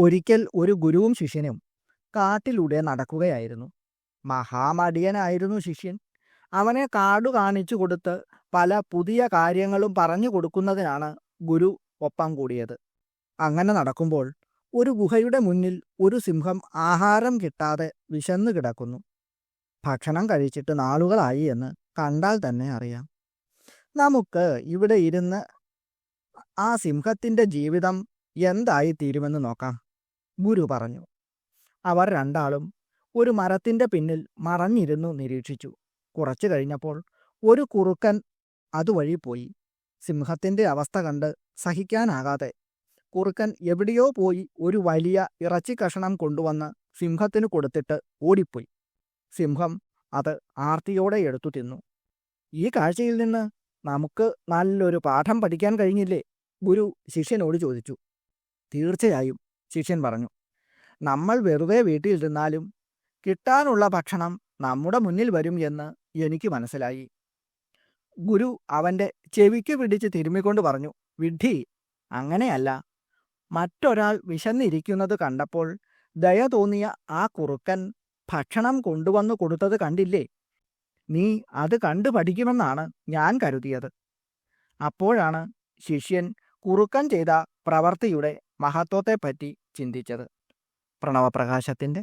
ഒരിക്കൽ ഒരു ഗുരുവും ശിഷ്യനും കാട്ടിലൂടെ നടക്കുകയായിരുന്നു. മഹാമടിയനായിരുന്നു ശിഷ്യൻ. അവനെ കാടു കാണിച്ചു കൊടുത്ത് പല പുതിയ കാര്യങ്ങളും പറഞ്ഞു കൊടുക്കുന്നതിനാണ് ഗുരു ഒപ്പം കൂടിയത്. അങ്ങനെ നടക്കുമ്പോൾ ഒരു ഗുഹയുടെ മുന്നിൽ ഒരു സിംഹം ആഹാരം കിട്ടാതെ വിശന്നു കിടക്കുന്നു. ഭക്ഷണം കഴിച്ചിട്ട് നാളുകളായി എന്ന് കണ്ടാൽ തന്നെ അറിയാം. നമുക്ക് ഇവിടെ ഇരുന്ന് ആ സിംഹത്തിന്റെ ജീവിതം എന്തായി തീരുമെന്ന് നോക്കാം. ഗുരു പറഞ്ഞു. അവർ രണ്ടാളും ഒരു മരത്തിന്റെ പിന്നിൽ മറഞ്ഞിരുന്നു നിരീക്ഷിച്ചു. കുറച്ചു കഴിഞ്ഞപ്പോൾ ഒരു കുറുക്കൻ അതുവഴി പോയി. സിംഹത്തിന്റെ അവസ്ഥ കണ്ട് സഹിക്കാനാകാതെ കുറുക്കൻ എവിടെയോ പോയി ഒരു വലിയ ഇറച്ചി കഷണം കൊണ്ടുവന്ന് സിംഹത്തിന് കൊടുത്തിട്ട് ഓടിപ്പോയി. സിംഹം അത് ആർത്തിയോടെ എടുത്തു തിന്നു. ഈ കാഴ്ചയിൽ നിന്ന് നമുക്ക് നല്ലൊരു പാഠം പഠിക്കാൻ കഴിഞ്ഞില്ലേ? ഗുരു ശിഷ്യനോട് ചോദിച്ചു. തീർച്ചയായും. ശിഷ്യൻ പറഞ്ഞു നമ്മൾ വെറുതെ വീട്ടിലിരുന്നാലും കിട്ടാനുള്ള ഭക്ഷണം നമ്മുടെ മുന്നിൽ വരും എന്ന് എനിക്ക് മനസ്സിലായി. ഗുരു അവന്റെ ചെവിക്ക് പിടിച്ച് തിരുമ്മിക്കൊണ്ട് പറഞ്ഞു വിഡ്ഢി അങ്ങനെയല്ല. മറ്റൊരാൾ വിശന്നിരിക്കുന്നത് കണ്ടപ്പോൾ ദയ തോന്നിയ ആ കുറുക്കൻ ഭക്ഷണം കൊണ്ടുവന്നു കൊടുത്തത് കണ്ടില്ലേ? നീ അത് കണ്ടു പഠിക്കുമെന്നാണ് ഞാൻ കരുതിയത്. അപ്പോഴാണ് ശിഷ്യൻ കുറുക്കൻ ചെയ്ത പ്രവൃത്തിയുടെ മഹത്വത്തെപ്പറ്റി ചിന്തിച്ചത്. പ്രണവപ്രകാശത്തിന്റെ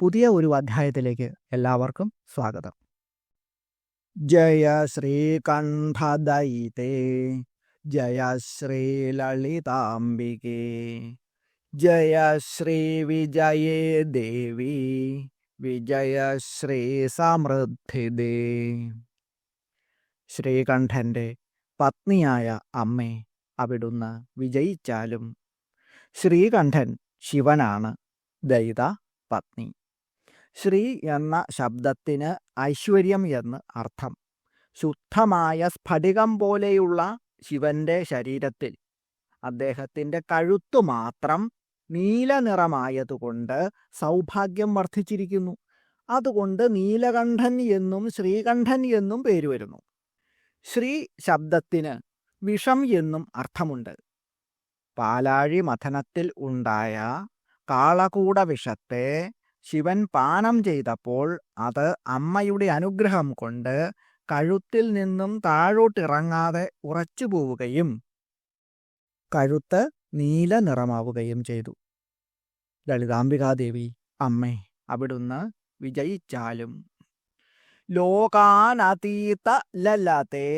പുതിയ ഒരു അധ്യായത്തിലേക്ക് എല്ലാവർക്കും സ്വാഗതം. ജയ ശ്രീകണ്ഠദയിതേ ജയ ശ്രീ ലളിതാംബികേ ജയ ശ്രീ വിജയേ ദേവി വിജയ ശ്രീ സമൃദ്ധിദേ ശ്രീകണ്ഠന്റെ പത്നിയായ അമ്മേ അവിടുന്ന് വിജയിച്ചാലും ശ്രീകണ്ഠൻ ശിവനാണ്. ദൈത പത്നി. ശ്രീ എന്ന ശബ്ദത്തിന് ഐശ്വര്യം എന്ന് അർത്ഥം. ശുദ്ധമായ സ്ഫടികം പോലെയുള്ള ശിവന്റെ ശരീരത്തിൽ. അദ്ദേഹത്തിന്റെ കഴുത്തു മാത്രം നീല നിറമായതുകൊണ്ട് സൗഭാഗ്യം വർദ്ധിച്ചിരിക്കുന്നു. അതുകൊണ്ട് നീലകണ്ഠൻ എന്നും ശ്രീകണ്ഠൻ എന്നും പേര് വരുന്നു ശ്രീ ശബ്ദത്തിന് വിഷം എന്നും അർത്ഥമുണ്ട്. പാലാഴി മഥനത്തിൽ ഉണ്ടായ കാളകൂട വിഷത്തെ ശിവൻ പാനം ചെയ്തപ്പോൾ അത് അമ്മയുടെ അനുഗ്രഹം കൊണ്ട് കഴുത്തിൽ നിന്നും താഴോട്ടിറങ്ങാതെ ഉറച്ചു പോവുകയും കഴുത്ത് നീല നിറമാവുകയും ചെയ്തു. ലളിതാംബികാദേവി അമ്മേ അവിടുന്ന് വിജയിച്ചാലും. ലോകാനതീത ലലതേ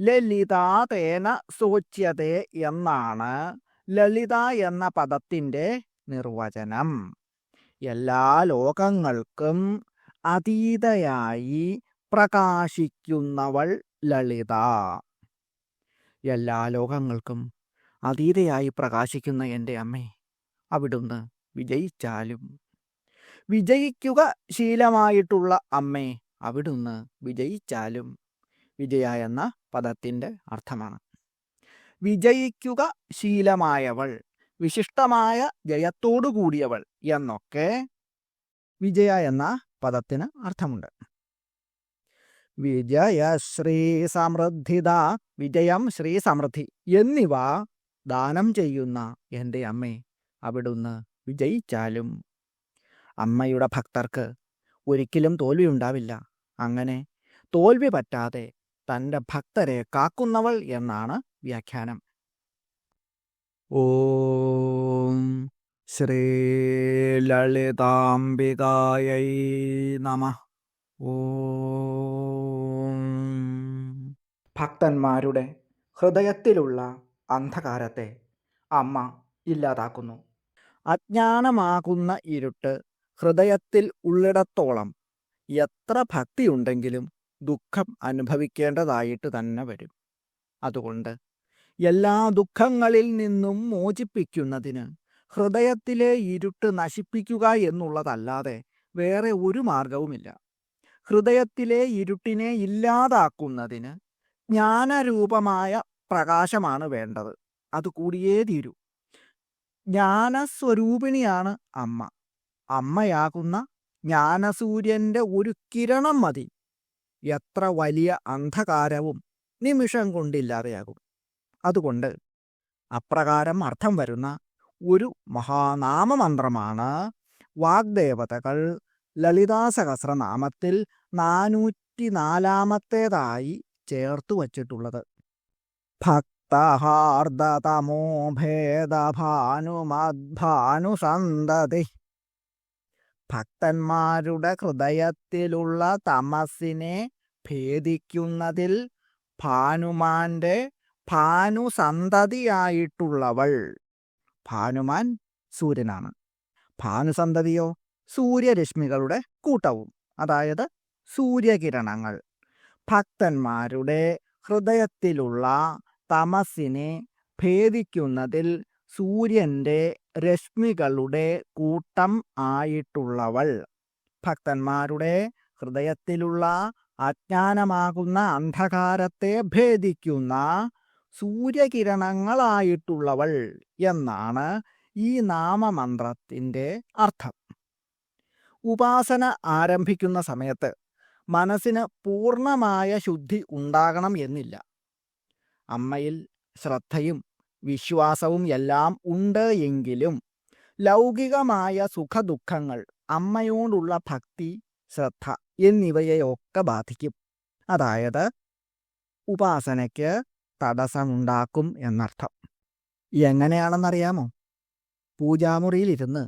ലളിതാതേന സൂച്യതേ എന്നാണ്. ലളിത എന്ന പദത്തിന്റെ നിർവചനം. എല്ലാ ലോകങ്ങൾക്കും അതീതയായി പ്രകാശിക്കുന്നവൾ ലളിത. എല്ലാ ലോകങ്ങൾക്കും അതീതയായി പ്രകാശിക്കുന്ന എന്റെ അമ്മേ അവിടുന്ന് വിജയിച്ചാലും. വിജയിക്കുക ശീലമായിട്ടുള്ള അമ്മേ അവിടുന്ന് വിജയിച്ചാലും. വിജയ എന്ന പദത്തിന്റെ അർത്ഥമാണ്. വിജയിക്കുക ശീലമായവൾ വിശിഷ്ടമായ ജയത്തോടു കൂടിയവൾ എന്നൊക്കെ വിജയ എന്ന പദത്തിന് അർത്ഥമുണ്ട്. വിജയ ശ്രീ സമൃദ്ധിത വിജയം ശ്രീ സമൃദ്ധി എന്നിവ ദാനം ചെയ്യുന്ന എന്റെ അമ്മ അവിടുന്ന് വിജയിച്ചാലും അമ്മയുടെ ഭക്തർക്ക് ഒരിക്കലും തോൽവി ഉണ്ടാവില്ല അങ്ങനെ തോൽവി പറ്റാതെ തന്റെ ഭക്തരെ കാക്കുന്നവൾ എന്നാണ് വ്യാഖ്യാനം. ഓം ശ്രീ ലളിതാംബികായൈ നമ. ഓം ഭക്തന്മാരുടെ ഹൃദയത്തിലുള്ള അന്ധകാരത്തെ അമ്മ ഇല്ലാതാക്കുന്നു. അജ്ഞാനമാകുന്ന ഇരുട്ട് ഹൃദയത്തിൽ ഉള്ളിടത്തോളം എത്ര ഭക്തിയുണ്ടെങ്കിലും ദുഃഖം അനുഭവിക്കേണ്ടതായിട്ട് തന്നെ വരും. അതുകൊണ്ട് എല്ലാ ദുഃഖങ്ങളിൽ നിന്നും മോചിപ്പിക്കുന്നതിന് ഹൃദയത്തിലെ ഇരുട്ട് നശിപ്പിക്കുക എന്നുള്ളതല്ലാതെ വേറെ ഒരു മാർഗവുമില്ല. ഹൃദയത്തിലെ ഇരുട്ടിനെ ഇല്ലാതാക്കുന്നതിന് ജ്ഞാനരൂപമായ പ്രകാശമാണ് വേണ്ടത്. അത് കൂടിയേ തീരൂ. ജ്ഞാനസ്വരൂപിണിയാണ് അമ്മ. അമ്മയാകുന്ന ജ്ഞാനസൂര്യന്റെ ഒരു കിരണം മതി. എത്ര വലിയ അന്ധകാരവും നിമിഷം കൊണ്ടില്ലാതെയാകും. അതുകൊണ്ട് അപ്രകാരം അർത്ഥം വരുന്ന ഒരു മഹാനാമമന്ത്രമാണ് വാഗ്ദേവതകൾ. ലളിതാസഹസ്രനാമത്തിൽ നാനൂറ്റി നാലാമത്തേതായി ചേർത്തു വച്ചിട്ടുള്ളത്. ഭക്തഹാർദതമോ ഭേദഭാനുമദ്ഭാനുസന്തതി ഭക്തന്മാരുടെ ഹൃദയത്തിലുള്ള തമസിനെ ഭേദിക്കുന്നതിൽ ഭാനുമാന്റെ ഭാനുസന്തതിയായിട്ടുള്ളവൾ. ഭാനുമാൻ സൂര്യനാണ്. ഭാനുസന്തതിയോ സൂര്യരശ്മികളുടെ കൂട്ടവും അതായത് സൂര്യകിരണങ്ങൾ. ഭക്തന്മാരുടെ ഹൃദയത്തിലുള്ള തമസിനെ ഭേദിക്കുന്നതിൽ സൂര്യന്റെ രശ്മികളുടെ കൂട്ടം ആയിട്ടുള്ളവൾ. ഭക്തന്മാരുടെ ഹൃദയത്തിലുള്ള അജ്ഞാനമാകുന്ന അന്ധകാരത്തെ ഭേദിക്കുന്ന സൂര്യകിരണങ്ങളായിട്ടുള്ളവൾ എന്നാണ് ഈ നാമമന്ത്രത്തിന്റെ അർത്ഥം. ഉപാസന ആരംഭിക്കുന്ന സമയത്ത് മനസ്സിന് പൂർണമായ ശുദ്ധി ഉണ്ടാകണം എന്നില്ല. അമ്മയിൽ ശ്രദ്ധയും വിശ്വാസവും എല്ലാം ഉണ്ട് എങ്കിലും ലൗകികമായ സുഖദുഃഖങ്ങൾ അമ്മയോടുള്ള ഭക്തി ശ്രദ്ധ എന്നിവയെയൊക്കെ ബാധിക്കും. അതായത് ഉപാസനയ്ക്ക് തടസ്സമുണ്ടാക്കും എന്നർത്ഥം. എങ്ങനെയാണെന്നറിയാമോ? പൂജാമുറിയിലിരുന്ന്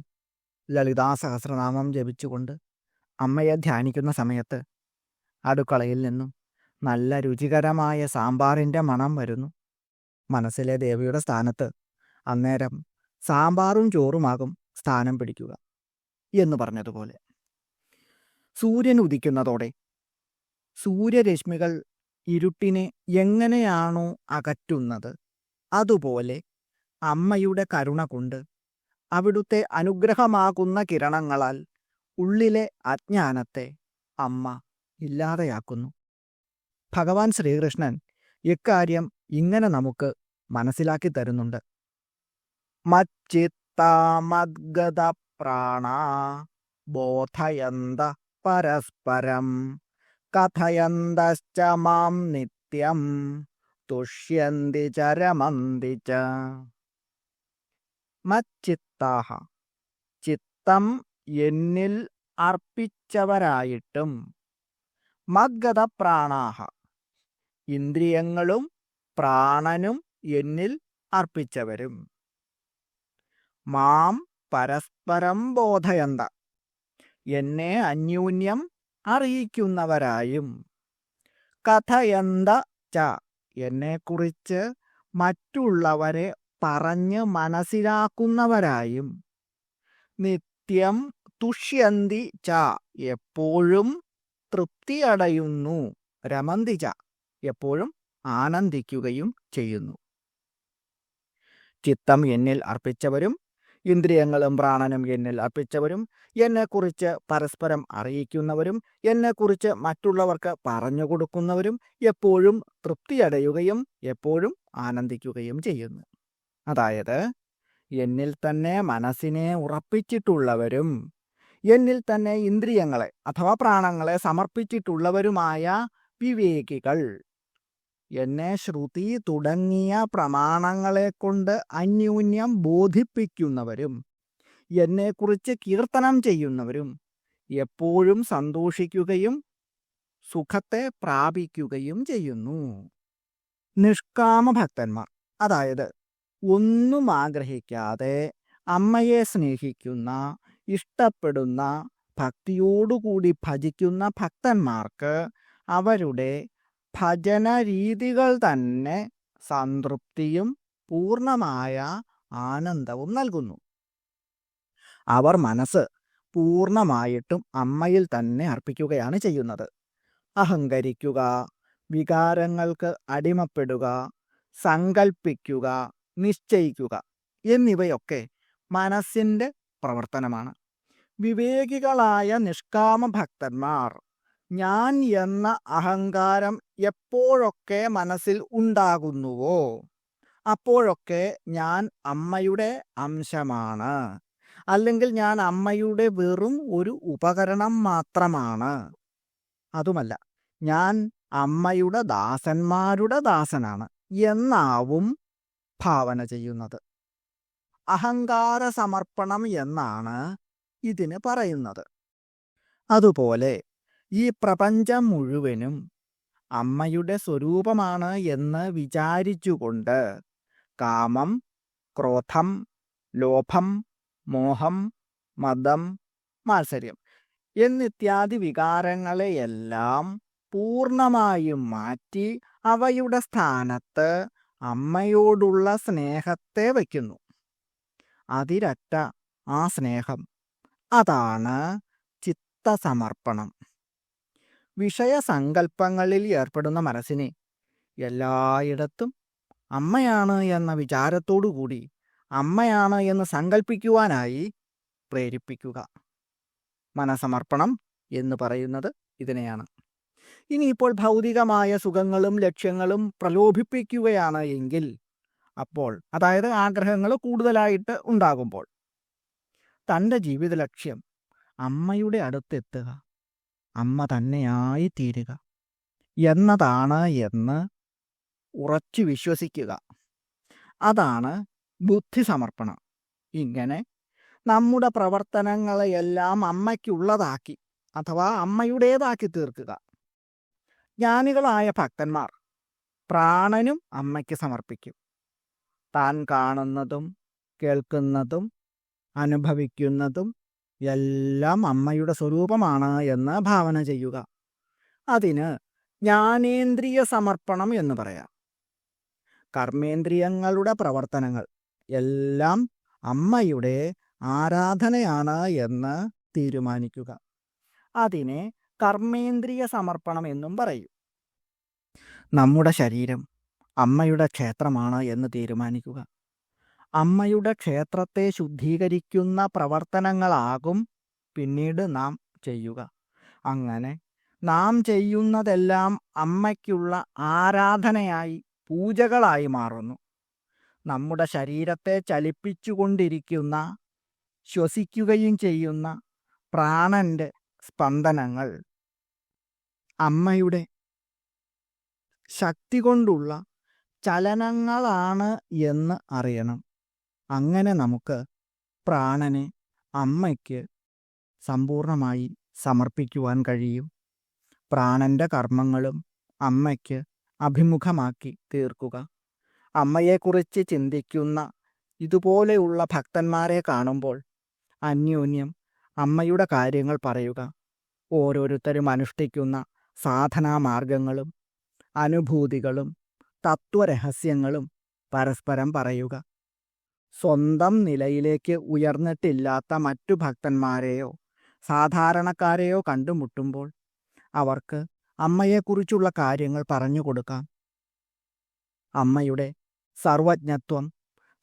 ലളിതാ സഹസ്രനാമം ജപിച്ചുകൊണ്ട് അമ്മയെ ധ്യാനിക്കുന്ന സമയത്ത് അടുക്കളയിൽ നിന്നും നല്ല രുചികരമായ സാമ്പാറിന്റെ മണം വരുന്നു. മനസ്സിലെ ദേവിയുടെ സ്ഥാനത്ത്. അന്നേരം സാമ്പാറും ചോറുമാകും സ്ഥാനം പിടിക്കുക എന്ന് പറഞ്ഞതുപോലെ. സൂര്യൻ ഉദിക്കുന്നതോടെ സൂര്യരശ്മികൾ ഇരുട്ടിനെ എങ്ങനെയാണോ അകറ്റുന്നത് അതുപോലെ അമ്മയുടെ കരുണ കൊണ്ട് അവിടുത്തെ അനുഗ്രഹമാകുന്ന കിരണങ്ങളാൽ ഉള്ളിലെ അജ്ഞാനത്തെ അമ്മ ഇല്ലാതെയാക്കുന്നു. ഭഗവാൻ ശ്രീകൃഷ്ണൻ ഇക്കാര്യം ഇങ്ങനെ നമുക്ക് മനസ്സിലാക്കി തരുന്നുണ്ട്. മച്ചിത്താമദ്ഗത പ്രാണ ബോധയന്ത പരസ്പരം കഥയന്തശ്ച മാം നിത്യം തുഷ്യന്തി ചരമന്തി ച. മച്ചിത്താഹ ചിത്തം എന്നിൽ അർപ്പിച്ചവരായിട്ടും മദ്ഗത പ്രാണാഹ ഇന്ദ്രിയങ്ങളും പ്രാണനും എന്നിൽ അർപ്പിച്ചവരും. മാം പരസ്പരം ബോധയന്ത. എന്നെ അന്യൂന്യം അറിയിക്കുന്നവരായും. കഥയന്ത ച. എന്നെക്കുറിച്ച് മറ്റുള്ളവരെ പറഞ്ഞ് മനസ്സിലാക്കുന്നവരായും. നിത്യം തുഷ്യന്തി ച. എപ്പോഴും തൃപ്തിയടയുന്നു. രമന്തി ച. എപ്പോഴും ആനന്ദിക്കുകയും ചെയ്യുന്നു. ചിത്തം എന്നിൽ അർപ്പിച്ചവരും ഇന്ദ്രിയങ്ങളും പ്രാണനും എന്നിൽ അർപ്പിച്ചവരും എന്നെക്കുറിച്ച് പരസ്പരം അറിയിക്കുന്നവരും എന്നെക്കുറിച്ച് മറ്റുള്ളവർക്ക് പറഞ്ഞു കൊടുക്കുന്നവരും എപ്പോഴും തൃപ്തിയടയുകയും എപ്പോഴും ആനന്ദിക്കുകയും ചെയ്യുന്നു. അതായത് എന്നിൽ തന്നെ മനസ്സിനെ ഉറപ്പിച്ചിട്ടുള്ളവരും എന്നിൽ തന്നെ ഇന്ദ്രിയങ്ങളെ അഥവാ പ്രാണങ്ങളെ സമർപ്പിച്ചിട്ടുള്ളവരുമായ വിവേകികൾ. എന്നെ ശ്രുതി തുടങ്ങിയ പ്രമാണങ്ങളെ കൊണ്ട് അന്യൂന്യം ബോധിപ്പിക്കുന്നവരും എന്നെക്കുറിച്ച് കീർത്തനം ചെയ്യുന്നവരും എപ്പോഴും സന്തോഷിക്കുകയും സുഖത്തെ പ്രാപിക്കുകയും ചെയ്യുന്നു. നിഷ്കാമ ഭക്തന്മാർ അതായത് ഒന്നും ആഗ്രഹിക്കാതെ അമ്മയെ സ്നേഹിക്കുന്ന ഇഷ്ടപ്പെടുന്ന ഭക്തിയോടുകൂടി ഭജിക്കുന്ന ഭക്തന്മാർക്ക് അവരുടെ ഭജന രീതികൾ തന്നെ സംതൃപ്തിയും പൂർണമായ ആനന്ദവും നൽകുന്നു. അവർ മനസ്സ് പൂർണമായിട്ടും അമ്മയിൽ തന്നെ അർപ്പിക്കുകയാണ് ചെയ്യുന്നത്. അഹങ്കരിക്കുക വികാരങ്ങൾക്ക് അടിമപ്പെടുക സങ്കൽപ്പിക്കുക നിശ്ചയിക്കുക എന്നിവയൊക്കെ മനസ്സിന്റെ പ്രവർത്തനമാണ്. വിവേകികളായ നിഷ്കാമ ഭക്തന്മാർ ഞാൻ എന്ന അഹങ്കാരം എപ്പോഴൊക്കെ മനസ്സിൽ ഉണ്ടാകുന്നുവോ അപ്പോഴൊക്കെ ഞാൻ അമ്മയുടെ അംശമാണ്. അല്ലെങ്കിൽ ഞാൻ അമ്മയുടെ വെറും ഒരു ഉപകരണം മാത്രമാണ്. അതുമല്ല ഞാൻ അമ്മയുടെ ദാസന്മാരുടെ ദാസനാണ് എന്നാവും ഭാവന ചെയ്യുന്നത്. അഹങ്കാര സമർപ്പണം എന്നാണ് ഇതിന് പറയുന്നത്. അതുപോലെ ഈ പ്രപഞ്ചം മുഴുവനും അമ്മയുടെ സ്വരൂപമാണ് എന്ന് വിചാരിച്ചുകൊണ്ട് കാമം ക്രോധം ലോഭം മോഹം മതം മാത്സര്യം എന്നിത്യാദി വികാരങ്ങളെയെല്ലാം പൂർണമായും മാറ്റി അവയുടെ സ്ഥാനത്ത് അമ്മയോടുള്ള സ്നേഹത്തെ വയ്ക്കുന്നു. അതിരറ്റ ആ സ്നേഹം. അതാണ് ചിത്തസമർപ്പണം. വിഷയസങ്കല്പങ്ങളിൽ ഏർപ്പെടുന്ന മനസ്സിനെ എല്ലായിടത്തും അമ്മയാണ് എന്ന വിചാരത്തോടുകൂടി അമ്മയാണ് എന്ന് സങ്കല്പിക്കുവാനായി പ്രേരിപ്പിക്കുക. മനസമർപ്പണം എന്ന് പറയുന്നത് ഇതിനെയാണ്. ഇനിയിപ്പോൾ ഭൗതികമായ സുഖങ്ങളും ലക്ഷ്യങ്ങളും പ്രലോഭിപ്പിക്കുകയാണ് എങ്കിൽ അപ്പോൾ അതായത് ആഗ്രഹങ്ങൾ കൂടുതലായിട്ട് ഉണ്ടാകുമ്പോൾ തന്റെ ജീവിത ലക്ഷ്യം അമ്മയുടെ അടുത്തെത്തുക. അമ്മ തന്നെയായി തീരുക. എന്നതാണ് എന്ന് ഉറച്ചു വിശ്വസിക്കുക. അതാണ് ബുദ്ധി സമർപ്പണം ഇങ്ങനെ നമ്മുടെ പ്രവർത്തനങ്ങളെയെല്ലാം അമ്മയ്ക്കുള്ളതാക്കി അഥവാ അമ്മയുടേതാക്കി തീർക്കുക. ജ്ഞാനികളായ ഭക്തന്മാർ പ്രാണനും അമ്മയ്ക്ക് സമർപ്പിക്കും. താൻ കാണുന്നതും കേൾക്കുന്നതും അനുഭവിക്കുന്നതും എല്ലാം അമ്മയുടെ സ്വരൂപമാണ് എന്ന് ഭാവന ചെയ്യുക. അതിന് ജ്ഞാനേന്ദ്രിയ സമർപ്പണം എന്ന് പറയാം. കർമ്മേന്ദ്രിയങ്ങളുടെ പ്രവർത്തനങ്ങൾ എല്ലാം അമ്മയുടെ ആരാധനയാണ് എന്ന് തീരുമാനിക്കുക. അതിനെ കർമ്മേന്ദ്രിയ സമർപ്പണം എന്നും പറയും. നമ്മുടെ ശരീരം അമ്മയുടെ ക്ഷേത്രമാണ് എന്ന് തീരുമാനിക്കുക. അമ്മയുടെ ക്ഷേത്രത്തെ ശുദ്ധീകരിക്കുന്ന പ്രവർത്തനങ്ങളാകും പിന്നീട് നാം ചെയ്യുക. അങ്ങനെ നാം ചെയ്യുന്നതെല്ലാം അമ്മയ്ക്കുള്ള ആരാധനയായി പൂജകളായി മാറുന്നു. നമ്മുടെ ശരീരത്തെ ചലിപ്പിച്ചുകൊണ്ടിരിക്കുന്ന ശ്വസിക്കുകയും ചെയ്യുന്ന പ്രാണന്റെ സ്പന്ദനങ്ങൾ അമ്മയുടെ ശക്തി കൊണ്ടുള്ള ചലനങ്ങളാണ് എന്ന് അറിയണം. അങ്ങനെ നമുക്ക് പ്രാണനെ അമ്മയ്ക്ക് സമ്പൂർണമായി സമർപ്പിക്കുവാൻ കഴിയും. പ്രാണന്റെ കർമ്മങ്ങളും അമ്മയ്ക്ക് അഭിമുഖമാക്കി തീർക്കുക. അമ്മയെക്കുറിച്ച് ചിന്തിക്കുന്ന ഇതുപോലെയുള്ള ഭക്തന്മാരെ കാണുമ്പോൾ അന്യോന്യം അമ്മയുടെ കാര്യങ്ങൾ പറയുക. ഓരോരുത്തരും അനുഷ്ഠിക്കുന്ന സാധനാമാർഗങ്ങളും അനുഭൂതികളും തത്വരഹസ്യങ്ങളും പരസ്പരം പറയുക. സ്വന്തം നിലയിലേക്ക് ഉയർന്നിട്ടില്ലാത്ത മറ്റു ഭക്തന്മാരെയോ സാധാരണക്കാരെയോ കണ്ടുമുട്ടുമ്പോൾ അവർക്ക് അമ്മയെക്കുറിച്ചുള്ള കാര്യങ്ങൾ പറഞ്ഞു കൊടുക്കാം. അമ്മയുടെ സർവജ്ഞത്വം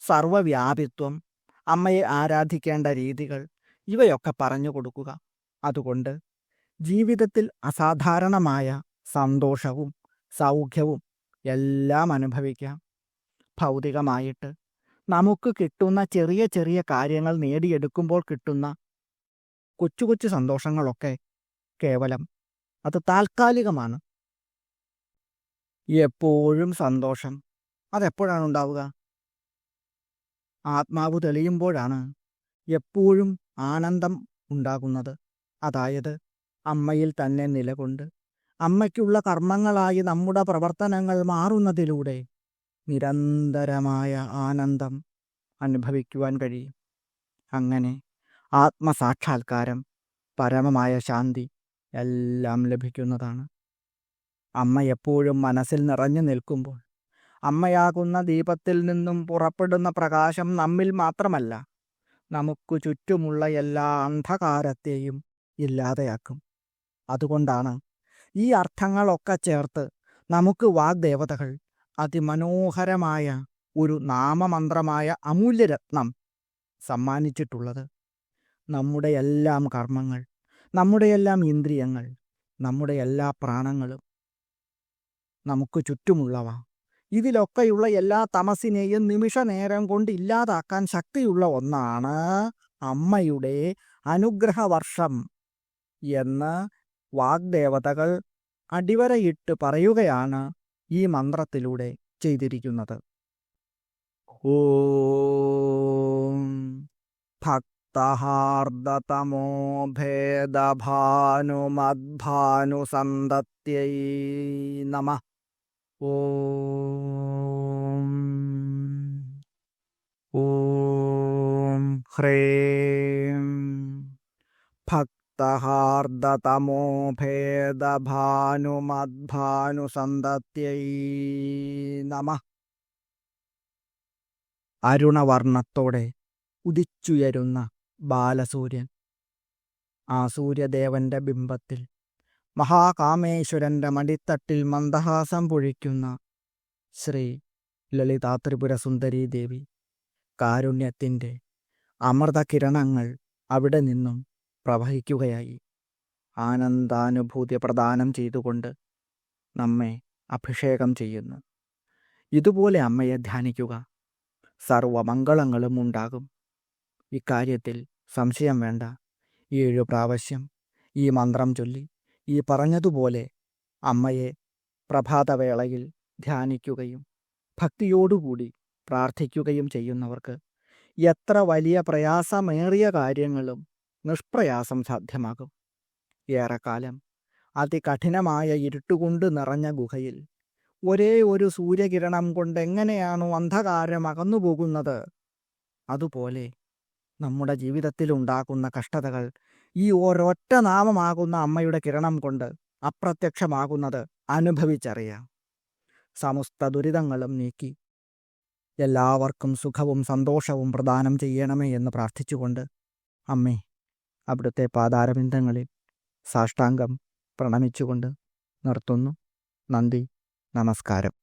സർവവ്യാപിത്വം അമ്മയെ ആരാധിക്കേണ്ട രീതികൾ ഇവയൊക്കെ പറഞ്ഞു കൊടുക്കുക. അതുകൊണ്ട് ജീവിതത്തിൽ അസാധാരണമായ സന്തോഷവും സൗഖ്യവും എല്ലാം അനുഭവിക്കാം. ഭൗതികമായിട്ട് നമുക്ക് കിട്ടുന്ന ചെറിയ ചെറിയ കാര്യങ്ങൾ നേടിയെടുക്കുമ്പോൾ കിട്ടുന്ന കൊച്ചു കൊച്ചു സന്തോഷങ്ങളൊക്കെ കേവലം അത് താൽക്കാലികമാണ്. എപ്പോഴും സന്തോഷം. അതെപ്പോഴാണ് ഉണ്ടാവുക? ആത്മാവ് തെളിയുമ്പോഴാണ് എപ്പോഴും ആനന്ദം ഉണ്ടാകുന്നത്. അതായത് അമ്മയിൽ തന്നെ നിലകൊണ്ട് അമ്മയ്ക്കുള്ള കർമ്മങ്ങളായി നമ്മുടെ പ്രവർത്തനങ്ങൾ മാറുന്നതിലൂടെ നിരന്തരമായ ആനന്ദം അനുഭവിക്കുവാൻ കഴിയും. അങ്ങനെ ആത്മസാക്ഷാത്കാരം പരമമായ ശാന്തി എല്ലാം ലഭിക്കുന്നതാണ്. അമ്മ എപ്പോഴും മനസ്സിൽ നിറഞ്ഞു നിൽക്കുമ്പോൾ അമ്മയാകുന്ന ദീപത്തിൽ നിന്നും പുറപ്പെടുന്ന പ്രകാശം നമ്മിൽ മാത്രമല്ല നമുക്ക് ചുറ്റുമുള്ള എല്ലാ അന്ധകാരത്തെയും ഇല്ലാതെയാക്കും. അതുകൊണ്ടാണ് ഈ അർത്ഥങ്ങളൊക്കെ ചേർത്ത് നമുക്ക് വാഗ്ദേവതകൾ അതിമനോഹരമായ ഒരു നാമമന്ത്രമായ അമൂല്യരത്നം സമ്മാനിച്ചിട്ടുള്ളത്. നമ്മുടെ എല്ലാം കർമ്മങ്ങൾ നമ്മുടെ എല്ലാം ഇന്ദ്രിയങ്ങൾ നമ്മുടെ എല്ലാ പ്രാണങ്ങളും നമുക്ക് ചുറ്റുമുള്ളവ. ഇതിലൊക്കെയുള്ള എല്ലാ തമസിനെയും നിമിഷ നേരം കൊണ്ട് ഇല്ലാതാക്കാൻ ശക്തിയുള്ള ഒന്നാണ് അമ്മയുടെ അനുഗ്രഹവർഷം എന്ന് വാഗ്ദേവതകൾ അടിവരയിട്ട് പറയുകയാണ്. ഈ മന്ത്രത്തിലൂടെ ചെയ്തിരിക്കുന്നത്. ഓം ഭക്തഹാർദതമോ ഭേദഭാനുമദ്ഭാനുസന്തത്यै നമ. ഓം ഓം ഭക് ഭേദഭാനുമദ്ഭാനുസന്തത്यै നമ. അരുണവർണത്തോടെ ഉദിച്ചുയരുന്ന ബാലസൂര്യൻ ആ സൂര്യദേവന്റെ ബിംബത്തിൽ മഹാകാമേശ്വരന്റെ മടിത്തട്ടിൽ മന്ദഹാസം പൊഴിക്കുന്ന ശ്രീ ലളിതാ ത്രിപുര സുന്ദരീ ദേവി കാരുണ്യത്തിന്റെ അമൃതകിരണങ്ങൾ അവിടെ നിന്നും പ്രവഹിക്കുകയായി. ആനന്ദാനുഭൂതി പ്രദാനം ചെയ്തുകൊണ്ട് നമ്മെ അഭിഷേകം ചെയ്യുന്നു. ഇതുപോലെ അമ്മയെ ധ്യാനിക്കുക. സർവമംഗളങ്ങളും ഉണ്ടാകും. ഇക്കാര്യത്തിൽ സംശയം വേണ്ട. ഏഴു പ്രാവശ്യം ഈ മന്ത്രം ചൊല്ലി ഈ പറഞ്ഞതുപോലെ അമ്മയെ പ്രഭാതവേളയിൽ ധ്യാനിക്കുകയും ഭക്തിയോടുകൂടി പ്രാർത്ഥിക്കുകയും ചെയ്യുന്നവർക്ക് എത്ര വലിയ പ്രയാസമേറിയ കാര്യങ്ങളും നിഷ്പ്രയാസം സാധ്യമാകും. ഏറെക്കാലം അതികഠിനമായ ഇരുട്ടുകൊണ്ട് നിറഞ്ഞ ഗുഹയിൽ ഒരേ ഒരു സൂര്യകിരണം കൊണ്ട് എങ്ങനെയാണോ അന്ധകാരം അകന്നുപോകുന്നത്? അതുപോലെ നമ്മുടെ ജീവിതത്തിൽ ഉണ്ടാകുന്ന കഷ്ടതകൾ ഈ ഒരൊറ്റ നാമമാകുന്ന അമ്മയുടെ കിരണം കൊണ്ട് അപ്രത്യക്ഷമാകുന്നത് അനുഭവിച്ചറിയാം. സമസ്ത ദുരിതങ്ങളും നീക്കി എല്ലാവർക്കും സുഖവും സന്തോഷവും പ്രദാനം ചെയ്യണമേ എന്ന് പ്രാർത്ഥിച്ചുകൊണ്ട് അമ്മേ അവിടുത്തെ പാതാരബിന്ദങ്ങളിൽ സാഷ്ടാംഗം പ്രണമിച്ചുകൊണ്ട് നിർത്തുന്നു. നന്ദി നമസ്കാരം.